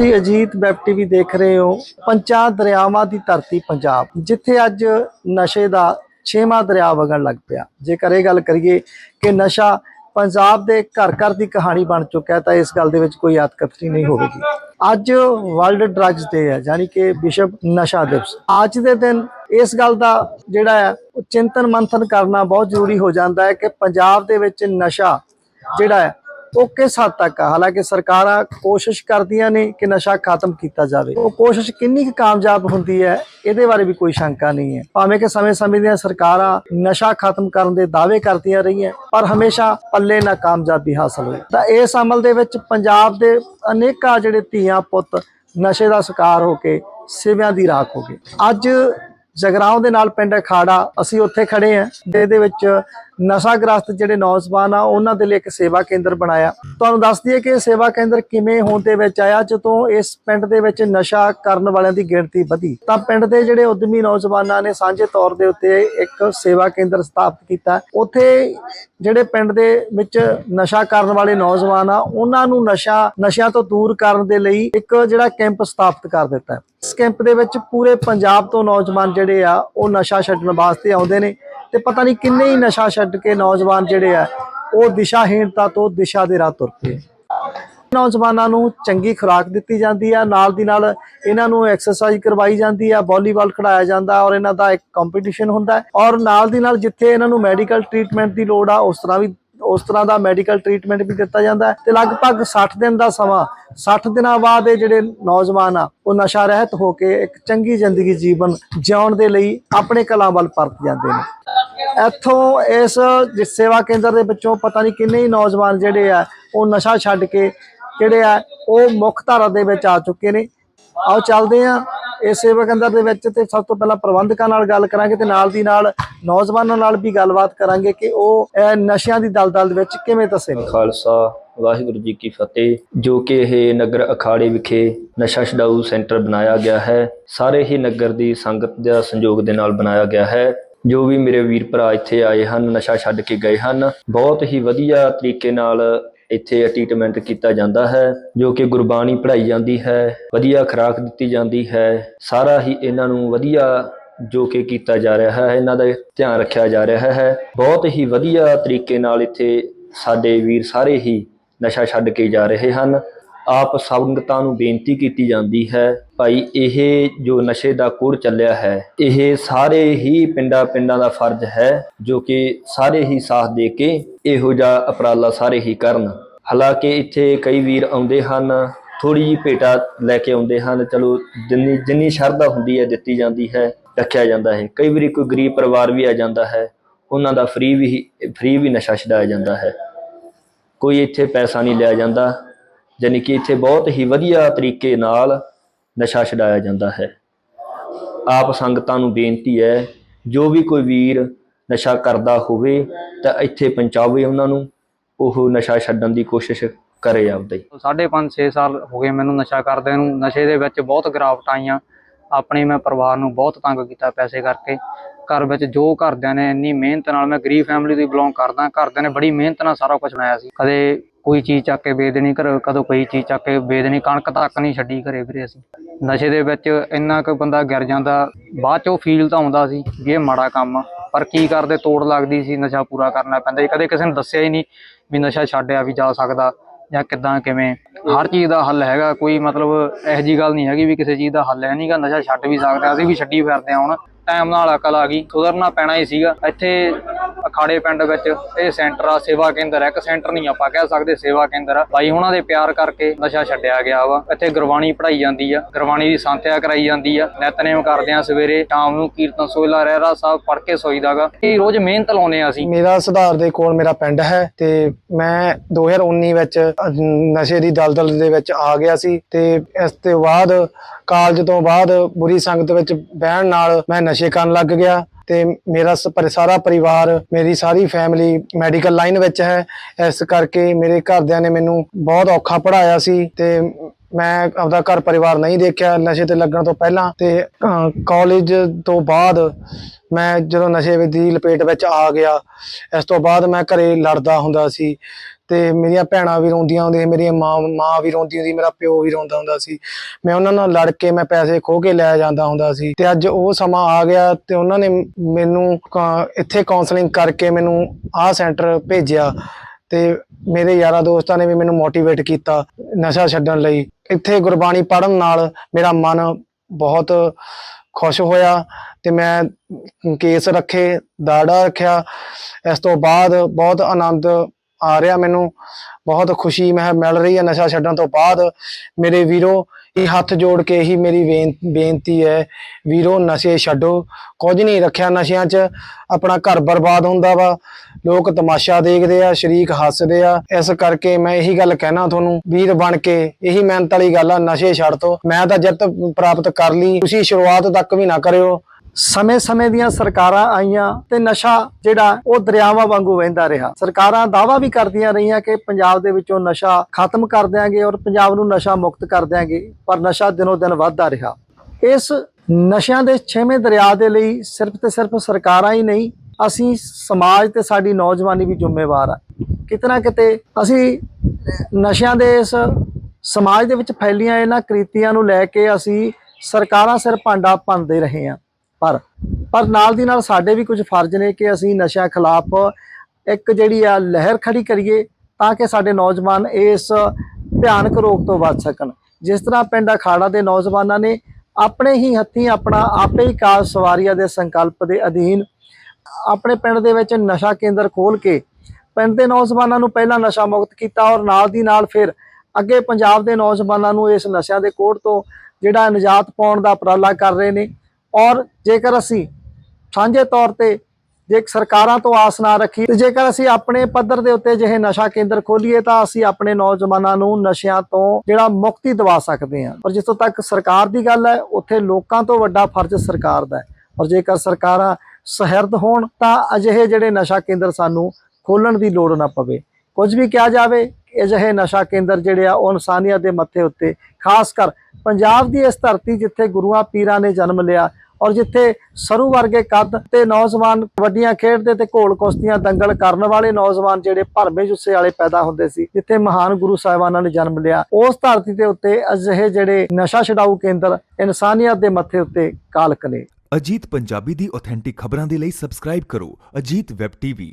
ਤੁਸੀਂ Ajit web TV ਦੇਖ ਰਹੇ ਹੋ, ਪੰਜਾਂ ਦਰਿਆਵਾਂ ਦੀ ਧਰਤੀ ਪੰਜਾਬ, ਜਿੱਥੇ ਅੱਜ ਨਸ਼ੇ ਦਾ ਛੇਵਾਂ ਦਰਿਆ ਵਗਣ ਲੱਗ ਪਿਆ। ਜੇਕਰ ਇਹ ਗੱਲ ਕਰੀਏ ਕਿ ਨਸ਼ਾ ਪੰਜਾਬ ਦੇ ਘਰ ਘਰ ਦੀ ਕਹਾਣੀ ਬਣ ਚੁੱਕਿਆ ਤਾਂ ਇਸ ਗੱਲ ਦੇ ਵਿੱਚ ਕੋਈ ਅਤਕਥਨੀ ਨਹੀਂ ਹੋਵੇਗੀ। ਅੱਜ ਵਰਲਡ ਡਰੱਗਸ ਡੇ ਹੈ, ਯਾਨੀ ਕਿ ਵਿਸ਼ਵ ਨਸ਼ਾ ਦਿਵਸ। ਅੱਜ ਦੇ ਦਿਨ ਇਸ ਗੱਲ ਦਾ ਜਿਹੜਾ ਹੈ, ਉਹ ਚਿੰਤਨ ਮੰਥਨ ਕਰਨਾ ਬਹੁਤ ਜ਼ਰੂਰੀ ਹੋ ਜਾਂਦਾ ਹੈ ਕਿ ਪੰਜਾਬ ਦੇ ਵਿੱਚ ਨਸ਼ਾ ਜਿਹੜਾ ਹੈ ਉਹ ਕਿਸ ਹੱਦ ਤੱਕ ਆ। ਹਾਲਾਂਕਿ ਸਰਕਾਰਾਂ ਕੋਸ਼ਿਸ਼ ਕਰਦੀਆਂ ਨੇ ਕਿ ਨਸ਼ਾ ਖਤਮ ਕੀਤਾ ਜਾਵੇ। ਉਹ ਕੋਸ਼ਿਸ਼ ਕਿੰਨੀ ਕੁ ਕਾਮਯਾਬ ਹੁੰਦੀ ਹੈ, ਇਹਦੇ ਬਾਰੇ ਵੀ ਕੋਈ ਸ਼ੰਕਾ ਨਹੀਂ ਹੈ। ਭਾਵੇਂ ਕਿ ਸਮੇਂ-ਸਮੇਂ ਦੀਆਂ ਸਰਕਾਰਾਂ ਨਸ਼ਾ ਖਤਮ ਕਰਨ ਦੇ ਦਾਅਵੇ ਕਰਦੀਆਂ ਰਹੀਆਂ, ਪਰ ਹਮੇਸ਼ਾ ਪੱਲੇ ਨਾ ਕਾਮਯਾਬੀ ਹਾਸਲ ਹੋਈ। ਤਾਂ ਇਸ ਅਮਲ ਦੇ ਵਿੱਚ ਪੰਜਾਬ ਦੇ ਅਨੇਕਾਂ ਜਿਹੜੇ ਧੀਆਂ ਪੁੱਤ ਨਸ਼ੇ ਦਾ ਸ਼ਿਕਾਰ ਹੋ ਕੇ ਸਿਵਿਆਂ ਦੀ ਰਾਖ ਹੋ ਗਏ ਅੱਜ ਜਗਰਾਉਂ ਦੇ ਨਾਲ ਪਿੰਡ ਅਖਾੜਾ, ਅਸੀਂ ਉੱਥੇ ਖੜੇ ਆਂ ਤੇ ਇਹਦੇ ਵਿੱਚ ਨਸ਼ਾਗ੍ਰਸਤ ਜਿਹੜੇ ਨੌਜਵਾਨ ਆ, ਉਹਨਾਂ ਦੇ ਲਈ ਇੱਕ ਸੇਵਾ ਕੇਂਦਰ ਬਣਾਇਆ। ਤੁਹਾਨੂੰ ਦੱਸ ਦਈਏ ਕਿ ਸੇਵਾ ਕੇਂਦਰ ਕਿਵੇਂ ਹੋਣ ਦੇ ਵਿੱਚ ਆਇਆ, ਜਦੋਂ ਇਸ ਪਿੰਡ ਦੇ ਵਿੱਚ ਨਸ਼ਾ ਕਰਨ ਵਾਲਿਆਂ ਦੀ ਗਿਣਤੀ ਵਧੀ। ਤਾਂ ਪਿੰਡ ਦੇ ਜਿਹੜੇ ਉਦਮੀ ਨੌਜਵਾਨਾਂ ਨੇ ਸਾਂਝੇ ਤੌਰ ਦੇ ਉੱਤੇ ਇੱਕ ਸੇਵਾ ਕੇਂਦਰ ਸਥਾਪਿਤ ਕੀਤਾ। ਉੱਥੇ ਜਿਹੜੇ ਪਿੰਡ ਦੇ ਵਿੱਚ ਨਸ਼ਾ ਕਰਨ ਵਾਲੇ ਨੌਜਵਾਨ ਆ, ਉਹਨਾਂ ਨੂੰ ਨਸ਼ਾ, ਨਸ਼ਿਆਂ ਤੋਂ ਦੂਰ ਕਰਨ ਦੇ ਲਈ ਇੱਕ ਜਿਹੜਾ ਕੈਂਪ ਸਥਾਪਿਤ ਕਰ ਦਿੱਤਾ। ਕੈਂਪ ਦੇ ਵਿੱਚ ਪੂਰੇ ਪੰਜਾਬ ਤੋਂ ਨੌਜਵਾਨ ਜਿਹੜੇ ਆ, ਉਹ ਨਸ਼ਾ ਛੱਡਣ ਵਾਸਤੇ ਆਉਂਦੇ ਨੇ ਤੇ ਪਤਾ ਨਹੀਂ ਕਿੰਨੇ ਹੀ ਨਸ਼ਾ ਛੱਡ ਕੇ ਨੌਜਵਾਨ ਜਿਹੜੇ ਆ, ਉਹ ਦਿਸ਼ਾਹੀਣਤਾ ਤੋਂ ਦਿਸ਼ਾ ਦੇ ਰਾਹ ਤੁਰ ਪਏ। ਨੌਜਵਾਨਾਂ ਨੂੰ ਚੰਗੀ ਖੁਰਾਕ ਦਿੱਤੀ ਜਾਂਦੀ ਆ, ਨਾਲ ਦੀ ਨਾਲ ਇਹਨਾਂ ਨੂੰ ਐਕਸਰਸਾਈਜ਼ ਕਰਵਾਈ ਜਾਂਦੀ ਆ ਵਾਲੀਬਾਲ ਖਿਡਾਇਆ ਜਾਂਦਾ ਔਰ ਇਹਨਾਂ ਦਾ ਇੱਕ ਕੰਪੀਟੀਸ਼ਨ ਹੁੰਦਾ ਔਰ ਨਾਲ ਦੀ ਨਾਲ ਜਿੱਥੇ ਇਹਨਾਂ ਨੂੰ ਮੈਡੀਕਲ ਟ੍ਰੀਟਮੈਂਟ ਦੀ ਲੋੜ ਆ, ਉਸ ਤਰ੍ਹਾਂ ਵੀ ਉਸ ਤਰ੍ਹਾਂ ਦਾ ਮੈਡੀਕਲ ਟ੍ਰੀਟਮੈਂਟ ਵੀ ਦਿੱਤਾ ਜਾਂਦਾ ਹੈ ਤੇ ਲਗਭਗ 60 ਦਿਨ ਦਾ ਸਮਾਂ 60 ਦਿਨਾਂ ਬਾਅਦ ਇਹ ਜਿਹੜੇ ਨੌਜਵਾਨ ਆ, ਉਹ ਨਸ਼ਾ ਰਹਿਤ ਹੋ ਕੇ ਇੱਕ ਚੰਗੀ ਜ਼ਿੰਦਗੀ ਜੀਵਨ ਜਿਉਣ ਦੇ ਲਈ ਆਪਣੇ ਕਲਾਂ ਵੱਲ ਪਰਤ ਜਾਂਦੇ ਨੇ। ਇੱਥੋਂ ਇਸ ਜਿਸ ਸੇਵਾ ਕੇਂਦਰ ਦੇ ਵਿੱਚੋਂ ਪਤਾ ਨਹੀਂ ਕਿੰਨੇ ਹੀ ਨੌਜਵਾਨ ਜਿਹੜੇ ਆ, ਉਹ ਨਸ਼ਾ ਛੱਡ ਕੇ ਜਿਹੜੇ ਆ, ਉਹ ਮੁੱਖ ਧਾਰਾ ਦੇ ਵਿੱਚ ਆ ਚੁੱਕੇ ਨੇ। ਆਓ ਚੱਲਦੇ ਆ ਇਸ ਸੇਵਾ ਕੇਂਦਰ ਦੇ ਵਿੱਚ ਤੇ ਸਭ ਤੋਂ ਪਹਿਲਾਂ ਪ੍ਰਬੰਧਕਾਂ ਨਾਲ ਗੱਲ ਕਰਾਂਗੇ ਤੇ ਨਾਲ ਦੀ ਨਾਲ ਨੌਜਵਾਨਾਂ ਨਾਲ ਵੀ ਗੱਲਬਾਤ ਕਰਾਂਗੇ ਕਿ ਉਹ ਨਸ਼ਿਆਂ ਦੀ ਦਲਦਲ ਦੇ ਵਿੱਚ ਕਿਵੇਂ ਤਸੇ ਨੇ। ਖਾਲਸਾ, ਵਾਹਿਗੁਰੂ ਜੀ ਕੀ ਫਤਿਹ, ਜੋ ਕਿ ਇਹ ਨਗਰ ਅਖਾੜੇ ਵਿਖੇ ਨਸ਼ਾ ਛਡਾਊ ਸੈਂਟਰ ਬਣਾਇਆ ਗਿਆ ਹੈ, ਸਾਰੇ ਹੀ ਨਗਰ ਦੀ ਸੰਗਤ ਦਾ ਸੰਯੋਗ ਦੇ ਨਾਲ ਬਣਾਇਆ ਗਿਆ ਹੈ। ਜੋ ਵੀ ਮੇਰੇ ਵੀਰ ਭਰਾ ਇੱਥੇ ਆਏ ਹਨ, ਨਸ਼ਾ ਛੱਡ ਕੇ ਗਏ ਹਨ, ਬਹੁਤ ਹੀ ਵਧੀਆ ਤਰੀਕੇ ਨਾਲ ਇੱਥੇ ਟ੍ਰੀਟਮੈਂਟ ਕੀਤਾ ਜਾਂਦਾ ਹੈ, ਜੋ ਕਿ ਗੁਰਬਾਣੀ ਪੜ੍ਹਾਈ ਜਾਂਦੀ ਹੈ, ਵਧੀਆ ਖੁਰਾਕ ਦਿੱਤੀ ਜਾਂਦੀ ਹੈ। ਸਾਰਾ ਹੀ ਇਹਨਾਂ ਨੂੰ ਵਧੀਆ ਜੋ ਕਿ ਕੀਤਾ ਜਾ ਰਿਹਾ ਹੈ, ਇਹਨਾਂ ਦਾ ਧਿਆਨ ਰੱਖਿਆ ਜਾ ਰਿਹਾ ਹੈ। ਬਹੁਤ ਹੀ ਵਧੀਆ ਤਰੀਕੇ ਨਾਲ ਇੱਥੇ ਸਾਡੇ ਵੀਰ ਸਾਰੇ ਹੀ ਨਸ਼ਾ ਛੱਡ ਕੇ ਜਾ ਰਹੇ ਹਨ। ਆਪ ਸੰਗਤਾਂ ਨੂੰ ਬੇਨਤੀ ਕੀਤੀ ਜਾਂਦੀ ਹੈ। ਭਾਈ, ਇਹ ਜੋ ਨਸ਼ੇ ਦਾ ਕੂੜ ਚੱਲਿਆ ਹੈ, ਇਹ ਸਾਰੇ ਹੀ ਪਿੰਡਾਂ ਪਿੰਡਾਂ ਦਾ ਫਰਜ਼ ਹੈ, ਜੋ ਕਿ ਸਾਰੇ ਹੀ ਸਾਥ ਦੇ ਕੇ ਇਹੋ ਜਿਹਾ ਅਪਰਾਲਾ ਸਾਰੇ ਹੀ ਕਰਨ। ਹਾਲਾਂਕਿ ਇੱਥੇ ਕਈ ਵੀਰ ਆਉਂਦੇ ਹਨ ਥੋੜੀ ਜਿਹੀ ਭੇਟਾ ਲੈ ਕੇ ਆਉਂਦੇ ਹਨ। ਚਲੋ, ਜਿੰਨੀ ਜਿੰਨੀ ਸ਼ਰਧਾ ਹੁੰਦੀ ਹੈ, ਦਿੱਤੀ ਜਾਂਦੀ ਹੈ, ਰੱਖਿਆ ਜਾਂਦਾ ਹੈ। ਕਈ ਵਾਰੀ ਕੋਈ ਗਰੀਬ ਪਰਿਵਾਰ ਵੀ ਆ ਜਾਂਦਾ ਹੈ, ਉਹਨਾਂ ਦਾ ਫ੍ਰੀ ਵੀ ਫ੍ਰੀ ਵੀ ਨਸ਼ਾ ਛਡਾਇਆ ਜਾਂਦਾ ਹੈ। ਕੋਈ ਇੱਥੇ ਪੈਸਾ ਨਹੀਂ ਲਿਆ ਜਾਂਦਾ। ਯਾਨੀ ਕਿ ਇੱਥੇ ਬਹੁਤ ਹੀ ਵਧੀਆ ਤਰੀਕੇ ਨਾਲ ਨਸ਼ਾ ਛਡਾਇਆ ਜਾਂਦਾ ਹੈ। ਆਪ ਸੰਗਤਾਂ ਨੂੰ ਬੇਨਤੀ ਹੈ, ਜੋ ਵੀ ਕੋਈ ਵੀਰ ਨਸ਼ਾ ਕਰਦਾ ਹੋਵੇ, ਤਾਂ ਇੱਥੇ ਪਹੁੰਚਾਵੇ ਉਹਨਾਂ ਨੂੰ। ਉਹ ਨਸ਼ਾ ਛੱਡਣ ਦੀ ਕੋਸ਼ਿਸ਼ ਕਰੇ ਆਪਦੇ। ਸਾਢੇ ਪੰਜ 6 ਸਾਲ ਹੋ ਗਏ ਮੈਨੂੰ ਨਸ਼ਾ ਕਰਦੇ ਨੂੰ। ਨਸ਼ੇ ਦੇ ਵਿੱਚ ਬਹੁਤ ਗਿਰਾਵਟ ਆਈਆਂ। ਆਪਣੇ ਮੈਂ ਪਰਿਵਾਰ ਨੂੰ ਬਹੁਤ ਤੰਗ ਕੀਤਾ ਪੈਸੇ ਕਰਕੇ। ਘਰ ਵਿੱਚ ਜੋ ਘਰਦਿਆਂ ਨੇ ਇੰਨੀ ਮਿਹਨਤ ਨਾਲ ਮੈਂ ਗਰੀਬ ਫੈਮਿਲੀ ਤੋਂ ਬਿਲੋਂਗ ਕਰਦਾ। ਘਰਦਿਆਂ ਨੇ ਬੜੀ ਮਿਹਨਤ ਨਾਲ ਸਾਰਾ ਕੁਝ ਬਣਾਇਆ ਸੀ। ਕਦੇ ਕੋਈ ਚੀਜ਼ ਚੱਕ ਕੇ ਵੇਚ ਦੇਣੀ ਘਰ ਕਦੋਂ ਕੋਈ ਚੀਜ਼ ਚੱਕ ਕੇ ਵੇਚ ਦੇਣੀ ਕਣਕ ਤੱਕ ਨਹੀਂ ਛੱਡੀ ਘਰੇ ਵੀਰੇ ਅਸੀਂ। ਨਸ਼ੇ ਦੇ ਵਿੱਚ ਇੰਨਾ ਕੁ ਬੰਦਾ ਗਿਰ ਜਾਂਦਾ, ਬਾਅਦ ਚੋਂ ਫੀਲ ਤਾਂ ਆਉਂਦਾ ਸੀ ਵੀ ਇਹ ਮਾੜਾ ਕੰਮ ਆ, ਪਰ ਕੀ ਕਰਦੇ, ਤੋੜ ਲੱਗਦੀ ਸੀ, ਨਸ਼ਾ ਪੂਰਾ ਕਰਨਾ ਪੈਂਦਾ ਸੀ। ਕਦੇ ਕਿਸੇ ਨੇ ਦੱਸਿਆ ਹੀ ਨਹੀਂ ਵੀ ਨਸ਼ਾ ਛੱਡਿਆ ਵੀ ਜਾ ਸਕਦਾ ਜਾਂ ਕਿੱਦਾਂ, ਕਿਵੇਂ। ਹਰ ਚੀਜ਼ ਦਾ ਹੱਲ ਹੈਗਾ, ਕੋਈ ਮਤਲਬ ਇਹੋ ਜੀ ਗੱਲ ਨਹੀਂ ਹੈਗੀ ਵੀ ਕਿਸੇ ਚੀਜ਼ ਦਾ ਹੱਲ ਹੈ ਨਹੀਂਗਾ, ਨਸ਼ਾ ਛੱਡ ਵੀ ਸਕਦਾ, ਅਸੀਂ ਵੀ ਛੱਡੀ ਫਿਰਦੇ ਹਾਂ ਹੁਣ। ਟਾਈਮ ਨਾਲ ਅਕਲ ਆ ਗਈ, ਸੁਧਰਨਾ ਪੈਣਾ ਹੀ ਸੀਗਾ। ਇੱਥੇ ਅਖਾੜੇ ਪਿੰਡ ਵਿੱਚ, ਇਹ ਸੈਂਟਰ ਆ, ਸੇਵਾ ਕੇਂਦਰ ਹੈ ਇੱਕ ਸੈਂਟਰ ਨਹੀਂ ਆਪਾਂ ਕਹਿ ਸਕਦੇ, ਸੇਵਾ ਕੇਂਦਰ ਆ। ਬਾਈ ਉਹਨਾਂ ਦੇ ਪਿਆਰ ਕਰਕੇ ਨਸ਼ਾ ਛੱਡਿਆ ਗਿਆ ਵਾ। ਇੱਥੇ ਗੁਰਬਾਣੀ ਪੜ੍ਹਾਈ ਜਾਂਦੀ ਆ, ਗੁਰਬਾਣੀ ਦੀ ਸੰਥਿਆ ਕਰਾਈ ਜਾਂਦੀ ਆ। ਨਿਤਨੇਮ ਕਰਦੇ ਆ ਸਵੇਰੇ, ਸ਼ਾਮ ਨੂੰ ਕੀਰਤਨ, ਸੋਹਿਲਾ, ਰਹਿਰਾ ਸਾਹਿਬ ਪੜ੍ਹ ਕੇ ਸੋਈਦਾਗਾ ਇਹ ਰੋਜ਼ ਮਿਹਨਤ ਲਾਉਂਦੇ ਆ ਅਸੀਂ। ਮੇਰਾ ਸੁਧਾਰ ਦੇ ਕੋਲ ਮੇਰਾ ਪਿੰਡ ਹੈ ਤੇ ਮੈਂ 2019 ਵਿੱਚ ਨਸ਼ੇ ਦੀ ਦਲਦਲ ਦੇ ਵਿੱਚ ਆ ਗਿਆ ਸੀ ਤੇ ਇਸ ਤੋਂ ਬਾਅਦ, ਕਾਲਜ ਤੋਂ ਬਾਅਦ ਬੁਰੀ ਸੰਗਤ ਵਿੱਚ ਬਹਿਣ ਨਾਲ ਮੈਂ ਨਸ਼ੇ ਕਰਨ ਲੱਗ ਗਿਆ। ਤੇ ਮੇਰਾ ਸ- ਪਰ- ਸਾਰਾ ਪਰਿਵਾਰ, ਮੇਰੀ ਸਾਰੀ ਫੈਮਿਲੀ ਮੈਡੀਕਲ ਲਾਈਨ ਵਿੱਚ ਹੈ। ਇਸ ਕਰਕੇ ਮੇਰੇ ਘਰਦਿਆਂ ਨੇ ਮੈਨੂੰ ਬਹੁਤ ਔਖਾ ਪੜਾਇਆ ਸੀ ਤੇ ਮੈਂ ਆਪਦਾ ਘਰ ਪਰਿਵਾਰ ਨਹੀਂ ਦੇਖਿਆ ਨਸ਼ੇ ਤੇ ਲੱਗਣ ਤੋਂ ਪਹਿਲਾਂ ਤੇ ਕਾਲਜ ਤੋਂ ਬਾਅਦ ਮੈਂ ਜਦੋਂ ਨਸ਼ੇ ਦੀ ਲਪੇਟ ਵਿੱਚ ਆ ਗਿਆ, ਇਸ ਤੋਂ ਬਾਅਦ ਮੈਂ ਘਰੇ ਲੜਦਾ ਹੁੰਦਾ ਸੀ। ਤੇ ਮੇਰੀਆਂ ਭੈਣਾਂ ਵੀ ਰੋਂਦੀਆਂ ਹੁੰਦੀਆਂ ਸੀ ਮੇਰੀ ਮਾਂ ਮਾਂ ਵੀ ਰੋਂਦੀ ਹੁੰਦੀ ਮੇਰਾ ਪਿਓ ਵੀ ਰੋਂਦਾ ਹੁੰਦਾ ਸੀ। ਮੈਂ ਉਹਨਾਂ ਨਾਲ ਲੜ ਕੇ ਮੈਂ ਪੈਸੇ ਖੋ ਕੇ ਲੈ ਜਾਂਦਾ ਹੁੰਦਾ ਸੀ। ਤੇ ਅੱਜ ਉਹ ਸਮਾਂ ਆ ਗਿਆ ਤੇ ਉਹਨਾਂ ਨੇ ਮੈਨੂੰ ਇੱਥੇ ਕਾਉਂਸਲਿੰਗ ਕਰਕੇ ਮੈਨੂੰ ਆਹ ਸੈਂਟਰ ਭੇਜਿਆ ਤੇ ਮੇਰੇ ਯਾਰਾਂ ਦੋਸਤਾਂ ਨੇ ਵੀ ਮੈਨੂੰ ਮੋਟੀਵੇਟ ਕੀਤਾ ਨਸ਼ਾ ਛੱਡਣ ਲਈ। ਇੱਥੇ ਗੁਰਬਾਣੀ ਪੜ੍ਹਨ ਨਾਲ ਮੇਰਾ ਮਨ ਬਹੁਤ ਖੁਸ਼ ਹੋਇਆ ਤੇ ਮੈਂ ਕੇਸ ਰੱਖੇ, ਦਾੜਾ ਰੱਖਿਆ। ਇਸ ਤੋਂ ਬਾਅਦ ਬਹੁਤ ਆਨੰਦ ਆ ਰਿਹਾ ਮੈਨੂੰ। ਬਹੁਤ ਖੁਸ਼ੀ ਮੈਂ ਮਿਲ ਰਹੀ ਹੈ ਨਸ਼ਾ ਛੱਡਣ ਤੋਂ ਬਾਅਦ। ਮੇਰੇ ਵੀਰੋ, ਇਹ ਹੱਥ ਜੋੜ ਕੇ ਹੀ ਮੇਰੀ ਬੇਨਤੀ ਹੈ, ਵੀਰੋ, ਨਸ਼ੇ ਛੱਡੋ। ਕੁਝ ਨਹੀਂ ਰੱਖਿਆ ਨਸ਼ਿਆਂ 'ਚ। ਆਪਣਾ ਘਰ ਬਰਬਾਦ ਹੁੰਦਾ ਵਾ। ਲੋਕ ਤਮਾਸ਼ਾ ਦੇਖਦੇ ਆ, ਸ਼ਰੀਕ ਹੱਸਦੇ ਆ। ਇਸ ਕਰਕੇ ਮੈਂ ਇਹੀ ਗੱਲ ਕਹਿਣਾ ਤੁਹਾਨੂੰ, ਵੀਰ ਬਣ ਕੇ। ਇਹੀ ਮਿਹਨਤ ਵਾਲੀ ਗੱਲ ਆ, ਨਸ਼ੇ ਛੱਡ ਤੋ ਮੈਂ ਤਾਂ ਜਿੱਤ ਪ੍ਰਾਪਤ ਕਰ ਲਈ। ਤੁਸੀਂ ਸ਼ੁਰੂਆਤ ਤੱਕ ਵੀ ਨਾ ਕਰਿਓ। ਸਮੇਂ-ਸਮੇਂ ਦੀਆਂ ਸਰਕਾਰਾਂ ਆਈਆਂ ਤੇ ਨਸ਼ਾ ਜਿਹੜਾ ਉਹ ਦਰਿਆਵਾਂ ਵਾਂਗੂ ਵਹਿੰਦਾ ਰਿਹਾ। ਸਰਕਾਰਾਂ ਦਾਵਾ ਵੀ ਕਰਦੀਆਂ ਰਹੀਆਂ ਕਿ ਪੰਜਾਬ ਦੇ ਵਿੱਚੋਂ ਨਸ਼ਾ ਖਤਮ ਕਰ ਦਿਆਂਗੇ ਔਰ ਪੰਜਾਬ ਨੂੰ ਨਸ਼ਾ ਮੁਕਤ ਕਰ ਦਿਆਂਗੇ, ਪਰ ਨਸ਼ਾ ਦਿਨੋ ਦਿਨ ਵੱਧਦਾ ਰਿਹਾ। ਇਸ ਨਸ਼ਿਆਂ ਦੇ ਛੇਵੇਂ ਦਰਿਆ ਦੇ ਲਈ ਸਿਰਫ ਤੇ ਸਿਰਫ ਸਰਕਾਰਾਂ ਹੀ ਨਹੀਂ, ਅਸੀਂ ਸਮਾਜ ਤੇ ਸਾਡੀ ਨੌਜਵਾਨੀ ਵੀ ਜ਼ਿੰਮੇਵਾਰ ਆ। ਕਿਤਨਾ ਕਿਤੇ ਅਸੀਂ ਨਸ਼ਿਆਂ ਦੇ ਇਸ ਸਮਾਜ ਦੇ ਵਿੱਚ ਫੈਲੀਆਂ ਇਹਨਾਂ ਕ੍ਰਿਤੀਆਂ ਨੂੰ ਲੈ ਕੇ ਅਸੀਂ ਸਰਕਾਰਾਂ ਸਿਰ ਭਾਂਡਾ ਭੰਨਦੇ ਰਹੇ ਹਾਂ। ਪਰ ਪਰ ਨਾਲ ਦੀ ਨਾਲ ਸਾਡੇ ਵੀ ਕੁਝ ਫਰਜ਼ ਨੇ ਕਿ ਅਸੀਂ ਨਸ਼ਿਆਂ ਖਿਲਾਫ ਇੱਕ ਜਿਹੜੀ ਆ ਲਹਿਰ ਖੜੀ ਕਰੀਏ ਤਾਂ ਕਿ ਸਾਡੇ ਨੌਜਵਾਨ ਇਸ ਭਿਆਨਕ ਰੋਗ ਤੋਂ ਬਚ ਸਕਣ। ਜਿਸ ਤਰ੍ਹਾਂ ਪਿੰਡ ਅਖਾੜਾ ਦੇ ਨੌਜਵਾਨਾਂ ਨੇ ਆਪਣੇ ਹੀ ਹੱਥੀਂ ਆਪਣਾ ਆਪੇ ਹੀ ਕਾਜ ਸਵਾਰੀਆਂ ਦੇ ਸੰਕਲਪ ਦੇ ਅਧੀਨ ਆਪਣੇ ਪਿੰਡ ਦੇ ਵਿੱਚ ਨਸ਼ਾ ਕੇਂਦਰ ਖੋਲ ਕੇ ਪਿੰਡ ਦੇ ਨੌਜਵਾਨਾਂ ਨੂੰ ਪਹਿਲਾਂ ਨਸ਼ਾ ਮੁਕਤ ਕੀਤਾ ਔਰ ਨਾਲ ਦੀ ਨਾਲ ਫਿਰ ਅੱਗੇ ਪੰਜਾਬ ਦੇ ਨੌਜਵਾਨਾਂ ਨੂੰ ਇਸ ਨਸ਼ਿਆਂ ਦੇ ਕੋੜ ਤੋਂ ਜਿਹੜਾ ਨਿਜਾਤ ਪਾਉਣ ਦਾ ਉਪਰਾਲਾ ਕਰ ਰਹੇ ਨੇ। ਔਰ ਜੇਕਰ ਅਸੀਂ ਸਾਂਝੇ ਤੌਰ ਤੇ ਜੇ ਸਰਕਾਰਾਂ ਤੋਂ ਆਸ ਨਾ ਰੱਖੀ ਤੇ ਜੇਕਰ ਅਸੀਂ ਆਪਣੇ ਪੱਧਰ ਦੇ ਉੱਤੇ ਜਿਹੇ ਨਸ਼ਾ ਕੇਂਦਰ ਖੋਲੀਏ ਤਾਂ ਅਸੀਂ ਆਪਣੇ ਨੌਜਵਾਨਾਂ ਨੂੰ ਨਸ਼ਿਆਂ ਤੋਂ ਜਿਹੜਾ ਮੁਕਤੀ ਦਿਵਾ ਸਕਦੇ ਹਾਂ। ਪਰ ਜਿੱਥੋਂ ਤੱਕ ਸਰਕਾਰ ਦੀ ਗੱਲ ਹੈ, ਉੱਥੇ ਲੋਕਾਂ ਤੋਂ ਵੱਡਾ ਫਰਜ਼ ਸਰਕਾਰ ਦਾ ਹੈ। ਔਰ ਜੇਕਰ ਸਰਕਾਰਾਂ ਸਹਿਰਦ ਹੋਣ ਤਾਂ ਅਜਿਹੇ ਜਿਹੜੇ ਨਸ਼ਾ ਕੇਂਦਰ ਸਾਨੂੰ ਖੋਲਣ ਦੀ ਲੋੜ ਨਾ ਪਵੇ। ਕੁਝ ਵੀ ਕਿਹਾ ਜਾਵੇ ਅਜਿਹੇ ਨਸ਼ਾ ਕੇਂਦਰ ਜਿਹੜੇ ਆ, ਉਹ ਇਨਸਾਨੀਅਤ ਦੇ ਮੱਥੇ ਉੱਤੇ, ਖਾਸ ਕਰ ਪੰਜਾਬ ਦੀ ਇਸ ਧਰਤੀ ਜਿੱਥੇ ਗੁਰੂਆਂ ਪੀਰਾਂ ਨੇ ਜਨਮ ਲਿਆ ਔਰ ਜਿੱਥੇ ਸਰੂ ਵਰਗੇ ਕੱਦ ਤੇ ਨੌਜਵਾਨ ਕਬੱਡੀਆਂ ਖੇਡਦੇ ਤੇ ਘੋਲ ਕੁਸ਼ਤੀਆਂ ਦੰਗਲ ਕਰਨ ਵਾਲੇ ਨੌਜਵਾਨ ਜਿਹੜੇ ਭਰਮੇ ਜੁੱਸੇ ਵਾਲੇ ਪੈਦਾ ਹੁੰਦੇ ਸੀ, ਜਿੱਥੇ ਮਹਾਨ ਗੁਰੂ ਸਾਹਿਬਾਨਾਂ ਨੇ ਜਨਮ ਲਿਆ। ਉਸ ਧਰਤੀ ਦੇ ਉੱਤੇ ਅਜਿਹੇ ਜਿਹੜੇ ਨਸ਼ਾ ਛਡਾਊ ਕੇਂਦਰ ਇਨਸਾਨੀਅਤ ਦੇ ਮੱਥੇ ਉੱਤੇ ਕਾਲਕ ਨੇ। ਅਜੀਤ ਪੰਜਾਬੀ ਦੀ ਆਥੈਂਟਿਕ ਖਬਰਾਂ ਦੇ ਲਈ ਸਬਸਕ੍ਰਾਈਬ ਕਰੋ। Ajit web TV